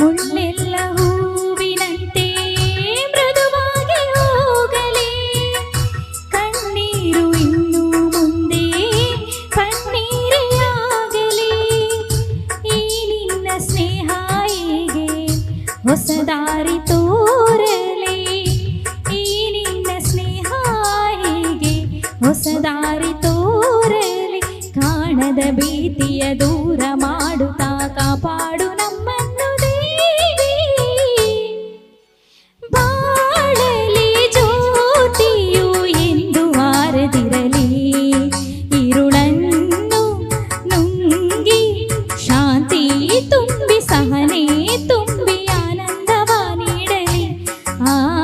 ಮುಳ್ಳೆಲ್ಲ ಹೂವಿನಂತೆ ಮೃದುವಾಗಿ ಹೋಗಲಿ. ಕಣ್ಣೀರು ಇನ್ನು ಮುಂದೆ ಕಣ್ಣೀರೆಯಾಗಲಿ ಈ ನಿನ್ನ ಸ್ನೇಹ ಹೀಗೆ ಹೊಸದಾರಿ ತೋರಲಿ? ಈ ನಿನ್ನ ಸ್ನೇಹ ಹೀಗೆ ಹೊಸದಾರಿ ತೋರಲಿ? ಕಾಣದ ಭೀತಿಯ ದೂರ ಮಾಡುತ್ತಾ ಕಾಪಾಡು. Ah